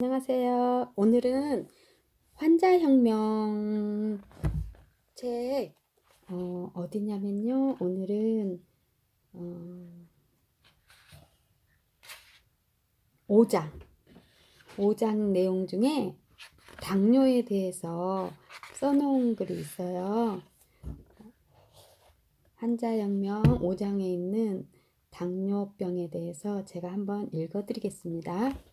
안녕하세요. 오늘은 환자혁명 책 어, 어디냐면요. 오늘은 어, 5장 5장 내용 중에 당뇨에 대해서 써놓은 글이 있어요. 환자혁명 5장에 있는 당뇨병에 대해서 제가 한번 읽어드리겠습니다.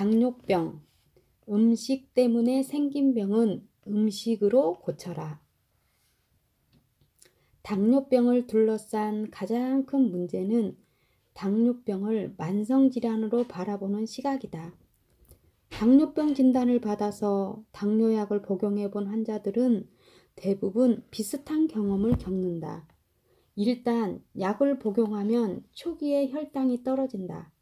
당뇨병. 음식 때문에 생긴 병은 음식으로 고쳐라. 당뇨병을 둘러싼 가장 큰 문제는 당뇨병을 만성질환으로 바라보는 시각이다. 당뇨병 진단을 받아서 당뇨약을 복용해 본 환자들은 대부분 비슷한 경험을 겪는다. 일단 약을 복용하면 초기에 혈당이 떨어진다.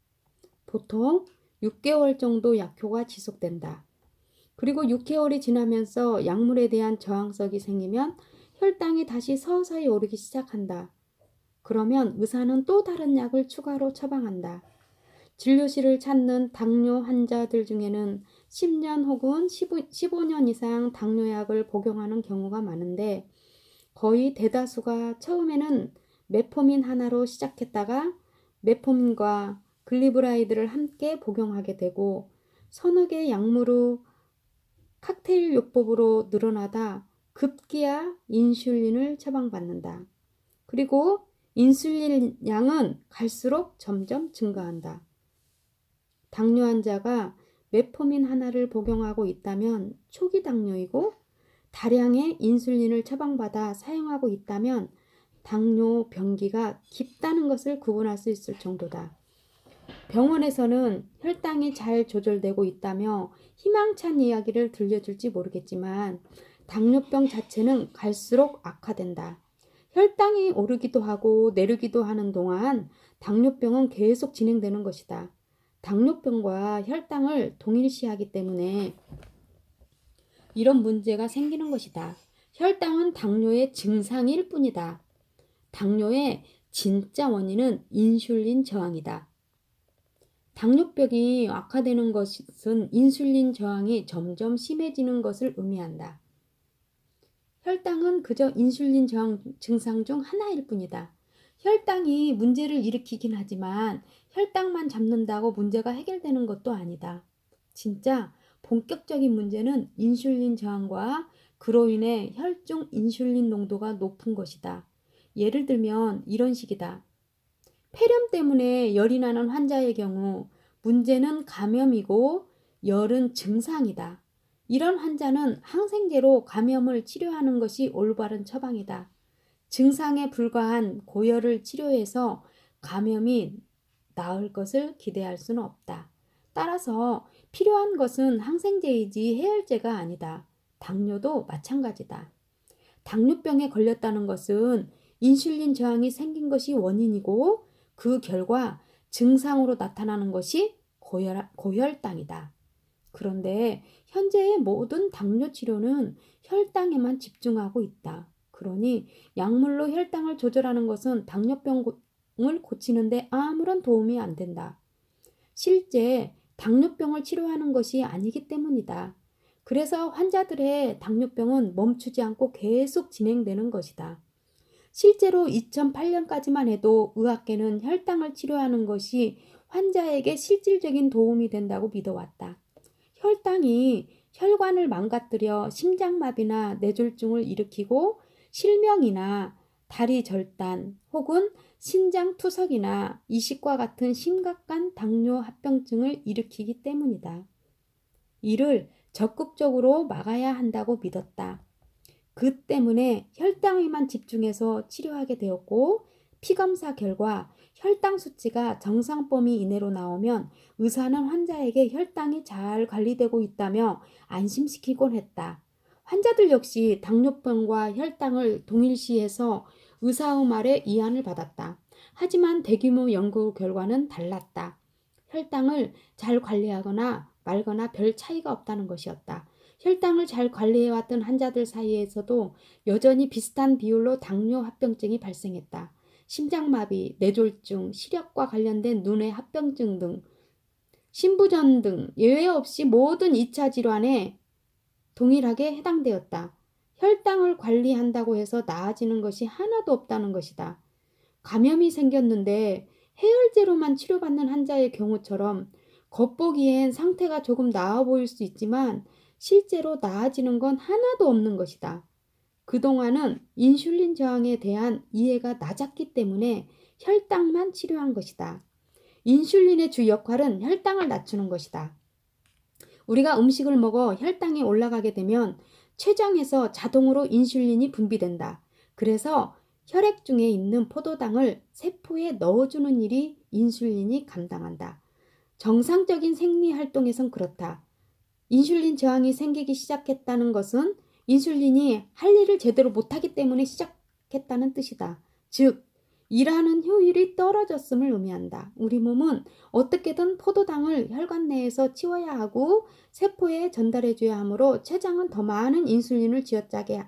보통 6개월 정도 약효가 지속된다. 그리고 6개월이 지나면서 약물에 대한 저항성이 생기면 혈당이 다시 서서히 오르기 시작한다. 그러면 의사는 또 다른 약을 추가로 처방한다. 진료실을 찾는 당뇨 환자들 중에는 10년 혹은 15 년 이상 당뇨약을 복용하는 경우가 많은데 거의 대다수가 처음에는 메포민 하나로 시작했다가 메포민과 글리브라이드를 함께 복용하게 되고 서너 개의 약물로 칵테일 요법으로 늘어나다 급기야 인슐린을 처방받는다. 그리고 인슐린 양은 갈수록 점점 증가한다. 당뇨 환자가 메포민 하나를 복용하고 있다면 초기 당뇨이고 다량의 인슐린을 처방받아 사용하고 있다면 당뇨 병기가 깊다는 것을 구분할 수 있을 정도다. 병원에서는 혈당이 잘 조절되고 있다며 희망찬 이야기를 들려줄지 모르겠지만 당뇨병 자체는 갈수록 악화된다. 혈당이 오르기도 하고 내리기도 하는 동안 당뇨병은 계속 진행되는 것이다. 당뇨병과 혈당을 동일시하기 때문에 이런 문제가 생기는 것이다. 혈당은 당뇨의 증상일 뿐이다. 당뇨의 진짜 원인은 인슐린 저항이다. 당뇨병이 악화되는 것은 인슐린 저항이 점점 심해지는 것을 의미한다. 혈당은 그저 인슐린 저항 증상 중 하나일 뿐이다. 혈당이 문제를 일으키긴 하지만 혈당만 잡는다고 문제가 해결되는 것도 아니다. 진짜 본격적인 문제는 인슐린 저항과 그로 인해 혈중 인슐린 농도가 높은 것이다. 예를 들면 이런 식이다. 폐렴 때문에 열이 나는 환자의 경우 문제는 감염이고 열은 증상이다. 이런 환자는 항생제로 감염을 치료하는 것이 올바른 처방이다. 증상에 불과한 고열을 치료해서 감염이 나을 것을 기대할 수는 없다. 따라서 필요한 것은 항생제이지 해열제가 아니다. 당뇨도 마찬가지다. 당뇨병에 걸렸다는 것은 인슐린 저항이 생긴 것이 원인이고 그 결과 증상으로 나타나는 것이 고혈, 고혈당이다. 그런데 현재의 모든 당뇨 치료는 혈당에만 집중하고 있다. 그러니 약물로 혈당을 조절하는 것은 당뇨병을 고치는데 아무런 도움이 안 된다. 실제 당뇨병을 치료하는 것이 아니기 때문이다. 그래서 환자들의 당뇨병은 멈추지 않고 계속 진행되는 것이다. 실제로 2008년까지만 해도 의학계는 혈당을 치료하는 것이 환자에게 실질적인 도움이 된다고 믿어왔다. 혈당이 혈관을 망가뜨려 심장마비나 뇌졸중을 일으키고 실명이나 다리 절단 혹은 신장 투석이나 이식과 같은 심각한 당뇨 합병증을 일으키기 때문이다. 이를 적극적으로 막아야 한다고 믿었다. 그 때문에 혈당에만 집중해서 치료하게 되었고 피검사 결과 혈당 수치가 정상 범위 이내로 나오면 의사는 환자에게 혈당이 잘 관리되고 있다며 안심시키곤 했다. 환자들 역시 당뇨병과 혈당을 동일시해서 의사의 말에 이안을 받았다. 하지만 대규모 연구 결과는 달랐다. 혈당을 잘 관리하거나 말거나 별 차이가 없다는 것이었다. 혈당을 잘 관리해왔던 환자들 사이에서도 여전히 비슷한 비율로 당뇨 합병증이 발생했다. 심장마비, 뇌졸중, 시력과 관련된 눈의 합병증 등 신부전 등 예외 없이 모든 2차 질환에 동일하게 해당되었다. 혈당을 관리한다고 해서 나아지는 것이 하나도 없다는 것이다. 감염이 생겼는데 해열제로만 치료받는 환자의 경우처럼 겉보기엔 상태가 조금 나아 보일 수 있지만 실제로 나아지는 건 하나도 없는 것이다. 그동안은 인슐린 저항에 대한 이해가 낮았기 때문에 혈당만 치료한 것이다. 인슐린의 주 역할은 혈당을 낮추는 것이다. 우리가 음식을 먹어 혈당이 올라가게 되면 췌장에서 자동으로 인슐린이 분비된다. 그래서 혈액 중에 있는 포도당을 세포에 넣어주는 일이 인슐린이 감당한다. 정상적인 생리 활동에선 그렇다. 인슐린 저항이 생기기 시작했다는 것은 인슐린이 할 일을 제대로 못하기 때문에 시작했다는 뜻이다. 즉, 일하는 효율이 떨어졌음을 의미한다. 우리 몸은 어떻게든 포도당을 혈관 내에서 치워야 하고 세포에 전달해줘야 하므로 췌장은 더 많은 인슐린을 쥐어짜게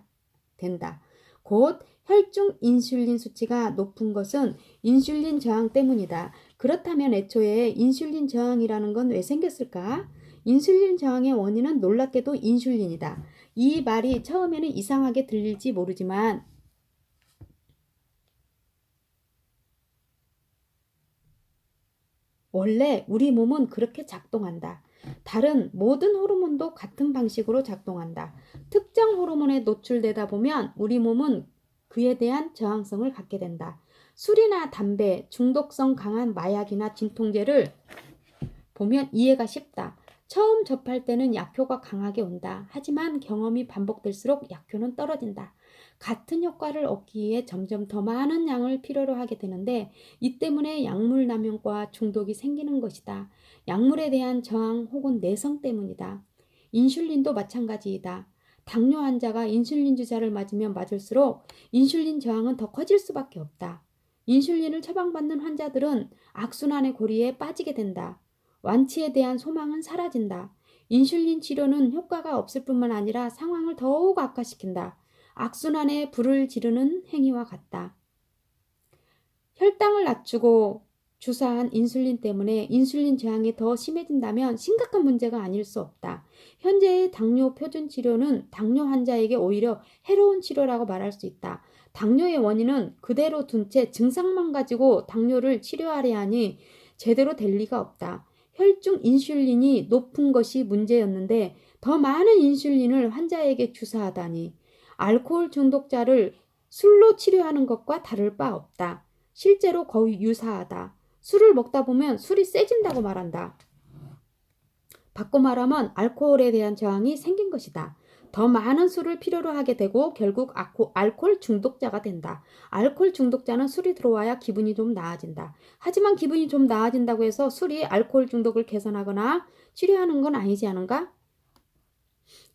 된다. 곧 혈중 인슐린 수치가 높은 것은 인슐린 저항 때문이다. 그렇다면 애초에 인슐린 저항이라는 건 왜 생겼을까? 인슐린 저항의 원인은 놀랍게도 인슐린이다. 이 말이 처음에는 이상하게 들릴지 모르지만 원래 우리 몸은 그렇게 작동한다. 다른 모든 호르몬도 같은 방식으로 작동한다. 특정 호르몬에 노출되다 보면 우리 몸은 그에 대한 저항성을 갖게 된다. 술이나 담배, 중독성 강한 마약이나 진통제를 보면 이해가 쉽다. 처음 접할 때는 약효가 강하게 온다. 하지만 경험이 반복될수록 약효는 떨어진다. 같은 효과를 얻기 위해 점점 더 많은 양을 필요로 하게 되는데 이 때문에 약물 남용과 중독이 생기는 것이다. 약물에 대한 저항 혹은 내성 때문이다. 인슐린도 마찬가지이다. 당뇨 환자가 인슐린 주사를 맞으면 맞을수록 인슐린 저항은 더 커질 수밖에 없다. 인슐린을 처방받는 환자들은 악순환의 고리에 빠지게 된다. 완치에 대한 소망은 사라진다. 인슐린 치료는 효과가 없을 뿐만 아니라 상황을 더욱 악화시킨다. 악순환에 불을 지르는 행위와 같다. 혈당을 낮추고 주사한 인슐린 때문에 인슐린 저항이 더 심해진다면 심각한 문제가 아닐 수 없다. 현재의 당뇨 표준 치료는 당뇨 환자에게 오히려 해로운 치료라고 말할 수 있다. 당뇨의 원인은 그대로 둔 채 증상만 가지고 당뇨를 치료하려 하니 제대로 될 리가 없다. 혈중 인슐린이 높은 것이 문제였는데 더 많은 인슐린을 환자에게 주사하다니 알코올 중독자를 술로 치료하는 것과 다를 바 없다. 실제로 거의 유사하다. 술을 먹다 보면 술이 세진다고 말한다. 바꿔 말하면 알코올에 대한 저항이 생긴 것이다. 더 많은 술을 필요로 하게 되고 결국 알코올 중독자가 된다. 알코올 중독자는 술이 들어와야 기분이 좀 나아진다. 하지만 기분이 좀 나아진다고 해서 술이 알코올 중독을 개선하거나 치료하는 건 아니지 않은가?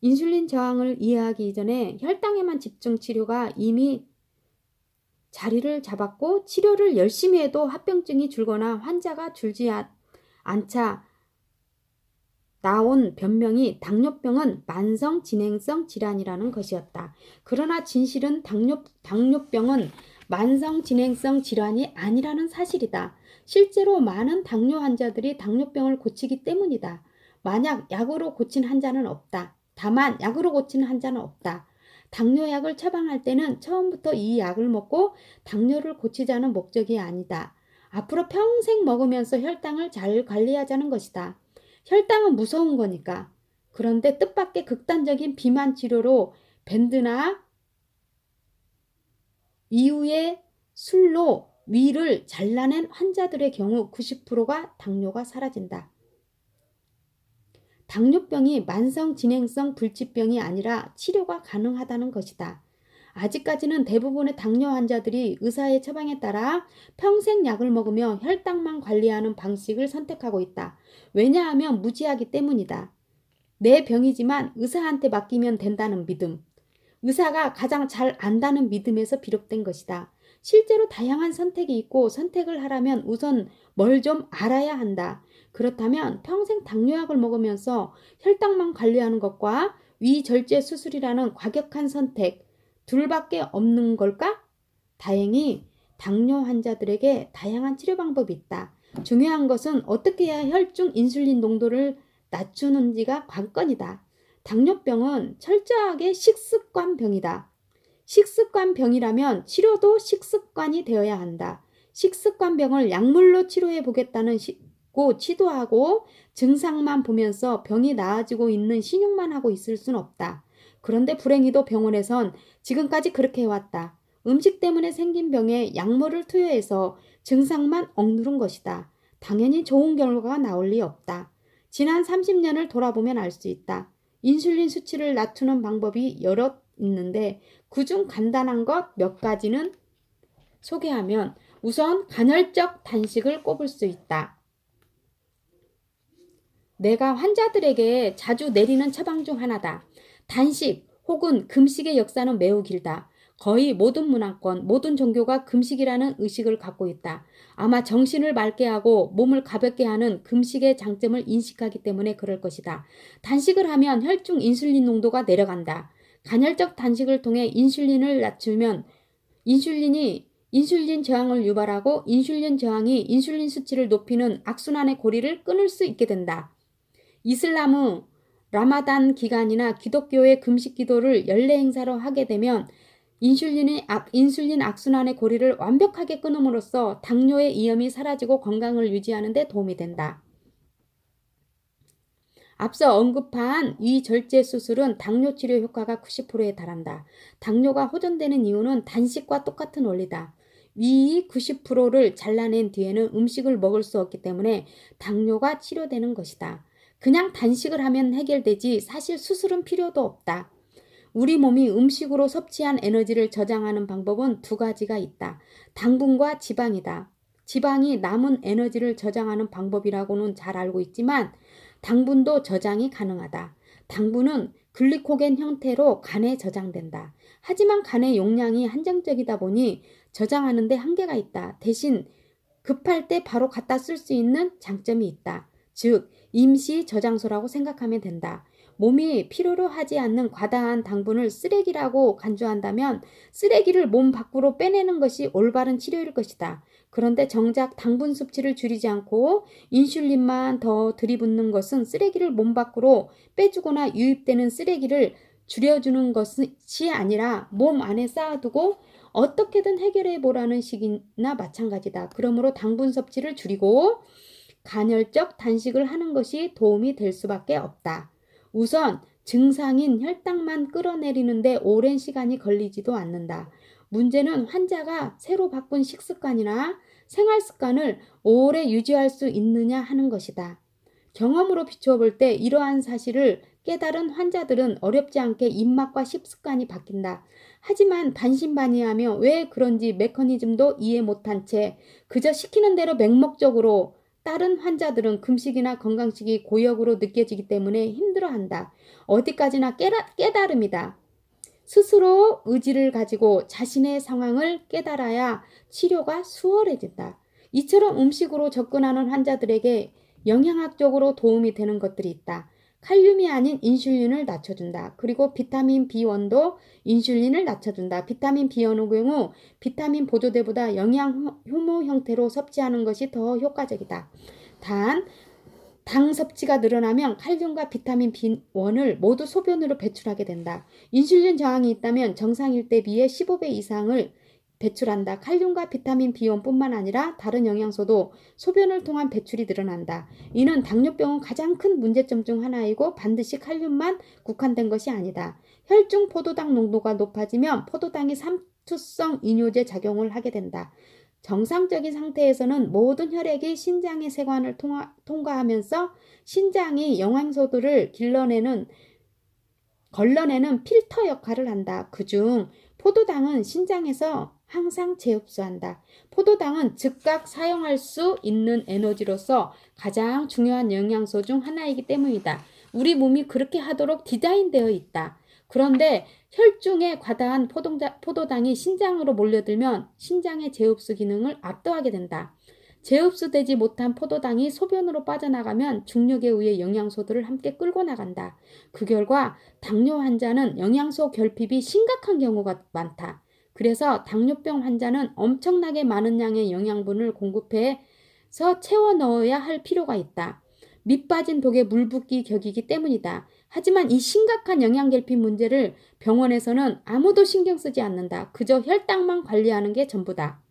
인슐린 저항을 이해하기 이전에 혈당에만 집중 치료가 이미 자리를 잡았고 치료를 열심히 해도 합병증이 줄거나 환자가 줄지 않자 나온 변명이 당뇨병은 만성 진행성 질환이라는 것이었다. 그러나 진실은 당뇨, 당뇨병은 만성 진행성 질환이 아니라는 사실이다. 실제로 많은 당뇨 환자들이 당뇨병을 고치기 때문이다. 만약 약으로 고친 환자는 없다. 다만 약으로 고치는 환자는 없다. 당뇨약을 처방할 때는 처음부터 이 약을 먹고 당뇨를 고치자는 목적이 아니다. 앞으로 평생 먹으면서 혈당을 잘 관리하자는 것이다. 혈당은 무서운 거니까. 그런데 뜻밖의 극단적인 비만 치료로 밴드나 이후에 술로 위를 잘라낸 환자들의 경우 90%가 당뇨가 사라진다. 당뇨병이 만성 진행성 불치병이 아니라 치료가 가능하다는 것이다. 아직까지는 대부분의 당뇨 환자들이 의사의 처방에 따라 평생 약을 먹으며 혈당만 관리하는 방식을 선택하고 있다. 왜냐하면 무지하기 때문이다. 내 병이지만 의사한테 맡기면 된다는 믿음. 의사가 가장 잘 안다는 믿음에서 비롯된 것이다. 실제로 다양한 선택이 있고 선택을 하려면 우선 뭘 좀 알아야 한다. 그렇다면 평생 당뇨약을 먹으면서 혈당만 관리하는 것과 위절제 수술이라는 과격한 선택 둘밖에 없는 걸까? 다행히 당뇨 환자들에게 다양한 치료 방법이 있다. 중요한 것은 어떻게 해야 혈중 인슐린 농도를 낮추는지가 관건이다. 당뇨병은 철저하게 식습관 병이다. 식습관 병이라면 치료도 식습관이 되어야 한다. 식습관 병을 약물로 치료해 보겠다는 고 치도하고 증상만 보면서 병이 나아지고 있는 신용만 하고 있을 순 없다. 그런데 불행히도 병원에선 지금까지 그렇게 해왔다. 음식 때문에 생긴 병에 약물을 투여해서 증상만 억누른 것이다. 당연히 좋은 결과가 나올 리 없다. 지난 30년을 돌아보면 알 수 있다. 인슐린 수치를 낮추는 방법이 여러 있는데 그중 간단한 것 몇 가지는 소개하면 우선 간헐적 단식을 꼽을 수 있다. 내가 환자들에게 자주 내리는 처방 중 하나다. 단식 혹은 금식의 역사는 매우 길다. 거의 모든 문화권, 모든 종교가 금식이라는 의식을 갖고 있다. 아마 정신을 맑게 하고 몸을 가볍게 하는 금식의 장점을 인식하기 때문에 그럴 것이다. 단식을 하면 혈중 인슐린 농도가 내려간다. 간헐적 단식을 통해 인슐린을 낮추면 인슐린이 인슐린 저항을 유발하고 인슐린 저항이 인슐린 수치를 높이는 악순환의 고리를 끊을 수 있게 된다. 이슬람의 라마단 기간이나 기독교의 금식 기도를 연례 행사로 하게 되면 인슐린의 악, 인슐린 악순환의 고리를 완벽하게 끊음으로써 당뇨의 위험이 사라지고 건강을 유지하는 데 도움이 된다. 앞서 언급한 위 절제 수술은 당뇨 치료 효과가 90%에 달한다. 당뇨가 호전되는 이유는 단식과 똑같은 원리다. 위 90%를 잘라낸 뒤에는 음식을 먹을 수 없기 때문에 당뇨가 치료되는 것이다. 그냥 단식을 하면 해결되지 사실 수술은 필요도 없다. 우리 몸이 음식으로 섭취한 에너지를 저장하는 방법은 두 가지가 있다. 당분과 지방이다. 지방이 남은 에너지를 저장하는 방법이라고는 잘 알고 있지만 당분도 저장이 가능하다. 당분은 글리코겐 형태로 간에 저장된다. 하지만 간의 용량이 한정적이다 보니 저장하는데 한계가 있다. 대신 급할 때 바로 갖다 쓸 수 있는 장점이 있다. 즉, 임시 저장소라고 생각하면 된다. 몸이 필요로 하지 않는 과다한 당분을 쓰레기라고 간주한다면 쓰레기를 몸 밖으로 빼내는 것이 올바른 치료일 것이다. 그런데 정작 당분 섭취를 줄이지 않고 인슐린만 더 들이붓는 것은 쓰레기를 몸 밖으로 빼주거나 유입되는 쓰레기를 줄여주는 것이 아니라 몸 안에 쌓아두고 어떻게든 해결해 보라는 식이나 마찬가지다. 그러므로 당분 섭취를 줄이고 간헐적 단식을 하는 것이 도움이 될 수밖에 없다. 우선 증상인 혈당만 끌어내리는데 오랜 시간이 걸리지도 않는다. 문제는 환자가 새로 바꾼 식습관이나 생활 습관을 오래 유지할 수 있느냐 하는 것이다. 경험으로 비추어 볼 때 이러한 사실을 깨달은 환자들은 어렵지 않게 입맛과 식습관이 바뀐다. 하지만 반신반의하며 왜 그런지 메커니즘도 이해 못한 채 그저 시키는 대로 맹목적으로 다른 환자들은 금식이나 건강식이 고역으로 느껴지기 때문에 힘들어한다. 어디까지나 깨라, 깨달음이다. 스스로 의지를 가지고 자신의 상황을 깨달아야 치료가 수월해진다. 이처럼 음식으로 접근하는 환자들에게 영양학적으로 도움이 되는 것들이 있다. 칼륨이 아닌 인슐린을 낮춰준다. 그리고 비타민 B1도 인슐린을 낮춰준다. 비타민 B1의 경우 비타민 보조제보다 영양 효모 형태로 섭취하는 것이 더 효과적이다. 단, 당 섭취가 늘어나면 칼륨과 비타민 B1을 모두 소변으로 배출하게 된다. 인슐린 저항이 있다면 정상일 때 비해 15배 이상을 배출한다. 칼륨과 비타민 B원뿐만 아니라 다른 영양소도 소변을 통한 배출이 늘어난다. 이는 당뇨병은 가장 큰 문제점 중 하나이고 반드시 칼륨만 국한된 것이 아니다. 혈중 포도당 농도가 높아지면 포도당이 삼투성 이뇨제 작용을 하게 된다. 정상적인 상태에서는 모든 혈액이 신장의 세관을 통하, 통과하면서 신장이 영양소들을 길러내는 걸러내는 필터 역할을 한다. 그중 포도당은 신장에서 항상 재흡수한다. 포도당은 즉각 사용할 수 있는 에너지로서 가장 중요한 영양소 중 하나이기 때문이다. 우리 몸이 그렇게 하도록 디자인되어 있다. 그런데 혈중에 과다한 포동자, 포도당이 신장으로 몰려들면 신장의 재흡수 기능을 압도하게 된다. 재흡수되지 못한 포도당이 소변으로 빠져나가면 중력에 의해 영양소들을 함께 끌고 나간다. 그 결과 당뇨 환자는 영양소 결핍이 심각한 경우가 많다. 그래서 당뇨병 환자는 엄청나게 많은 양의 영양분을 공급해 넣어서 채워 넣어야 할 필요가 있다. 밑 빠진 독에 물 붓기 격이기 때문이다. 하지만 이 심각한 영양결핍 문제를 병원에서는 아무도 신경 쓰지 않는다. 그저 혈당만 관리하는 게 전부다.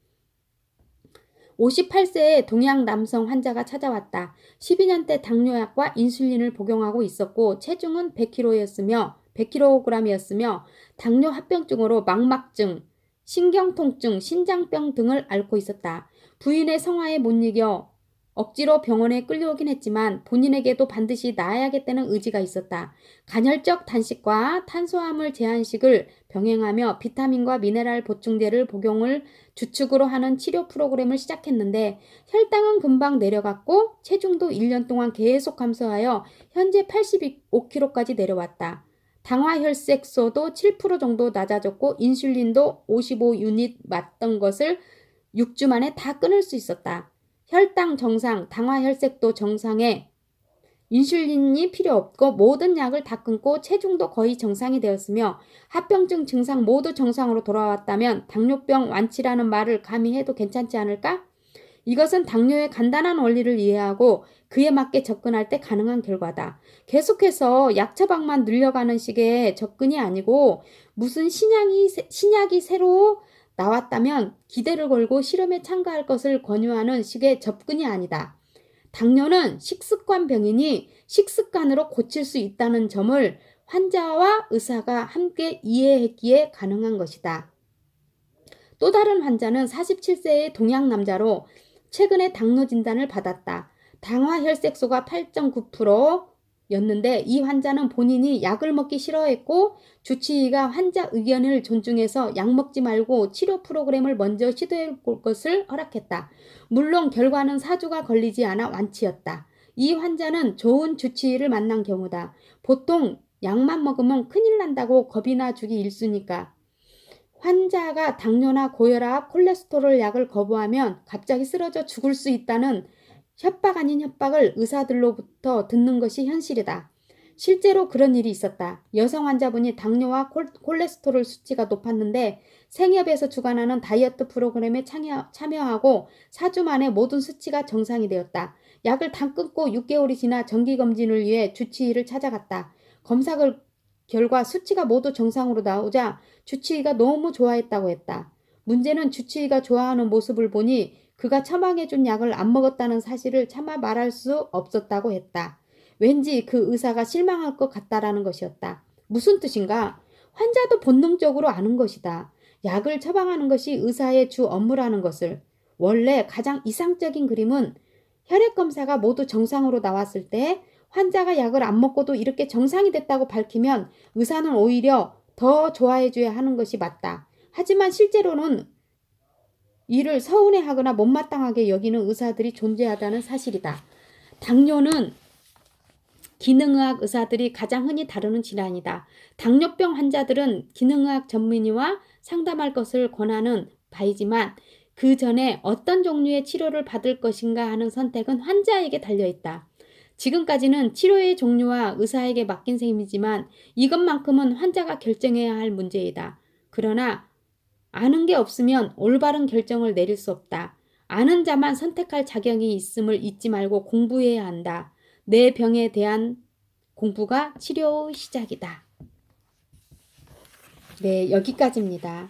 58세의 동양 남성 환자가 찾아왔다. 12년대 당뇨약과 인슐린을 복용하고 있었고 체중은 100kg였으며 100kg이었으며 당뇨 합병증으로 망막증, 신경통증, 신장병 등을 앓고 있었다. 부인의 성화에 못 이겨 억지로 병원에 끌려오긴 했지만 본인에게도 반드시 나아야겠다는 의지가 있었다. 간헐적 단식과 탄수화물 제한식을 병행하며 비타민과 미네랄 보충제를 복용을 주축으로 하는 치료 프로그램을 시작했는데 혈당은 금방 내려갔고 체중도 1년 동안 계속 감소하여 현재 85kg까지 내려왔다. 당화혈색소도 7% 정도 낮아졌고 인슐린도 55유닛 맞던 것을 6주 만에 다 끊을 수 있었다. 혈당 정상, 당화혈색도 정상에 인슐린이 필요 없고 모든 약을 다 끊고 체중도 거의 정상이 되었으며 합병증 증상 모두 정상으로 돌아왔다면 당뇨병 완치라는 말을 감히 해도 괜찮지 않을까? 이것은 당뇨의 간단한 원리를 이해하고 그에 맞게 접근할 때 가능한 결과다. 계속해서 약 처방만 늘려가는 식의 접근이 아니고 무슨 신약이, 신약이 새로 나왔다면 기대를 걸고 실험에 참가할 것을 권유하는 식의 접근이 아니다. 당뇨는 식습관 병이니 식습관으로 고칠 수 있다는 점을 환자와 의사가 함께 이해했기에 가능한 것이다. 또 다른 환자는 47세의 동양 남자로 최근에 당뇨 진단을 받았다. 당화 혈색소가 8.9%, 였는데 이 환자는 본인이 약을 먹기 싫어했고 주치의가 환자 의견을 존중해서 약 먹지 말고 치료 프로그램을 먼저 시도해 볼 것을 허락했다. 물론 결과는 4주가 걸리지 않아 완치였다. 이 환자는 좋은 주치의를 만난 경우다. 보통 약만 먹으면 큰일 난다고 겁이나 주기 일쑤니까. 환자가 당뇨나 고혈압, 콜레스테롤 약을 거부하면 갑자기 쓰러져 죽을 수 있다는 협박 아닌 협박을 의사들로부터 듣는 것이 현실이다. 실제로 그런 일이 있었다. 여성 환자분이 당뇨와 콜레스테롤 수치가 높았는데 생협에서 주관하는 다이어트 프로그램에 참여, 참여하고 4주 만에 모든 수치가 정상이 되었다. 약을 다 끊고 6개월이 지나 정기검진을 위해 주치의를 찾아갔다. 검사 결 과 수치가 모두 정상으로 나오자 주치의가 너무 좋아했다고 했다. 문제는 주치의가 좋아하는 모습을 보니 그가 처방해준 약을 안 먹었다는 사실을 차마 말할 수 없었다고 했다. 왠지 그 의사가 실망할 것 같다라는 것이었다. 무슨 뜻인가? 환자도 본능적으로 아는 것이다. 약을 처방하는 것이 의사의 주 업무라는 것을. 원래 가장 이상적인 그림은 혈액 검사가 모두 정상으로 나왔을 때 환자가 약을 안 먹고도 이렇게 정상이 됐다고 밝히면 의사는 오히려 더 좋아해 줘야 하는 것이 맞다. 하지만 실제로는 이를 서운해하거나 못마땅하게 여기는 의사들이 존재하다는 사실이다. 당뇨는 기능의학 의사들이 가장 흔히 다루는 질환이다. 당뇨병 환자들은 기능의학 전문의와 상담할 것을 권하는 바이지만 그 전에 어떤 종류의 치료를 받을 것인가 하는 선택은 환자에게 달려 있다. 지금까지는 치료의 종류와 의사에게 맡긴 셈이지만 이것만큼은 환자가 결정해야 할 문제이다. 그러나 아는 게 없으면 올바른 결정을 내릴 수 없다. 아는 자만 선택할 자격이 있음을 잊지 말고 공부해야 한다. 내 병에 대한 공부가 치료 시작이다. 네, 여기까지입니다.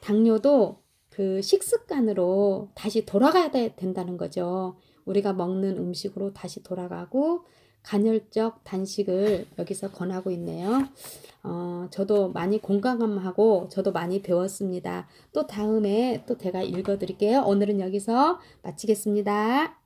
당뇨도 그 식습관으로 다시 돌아가야 된다는 거죠. 우리가 먹는 음식으로 다시 돌아가고 간헐적 단식을 여기서 권하고 있네요. 어, 저도 많이 공감하고 저도 많이 배웠습니다. 또 다음에 또 제가 읽어드릴게요. 오늘은 여기서 마치겠습니다.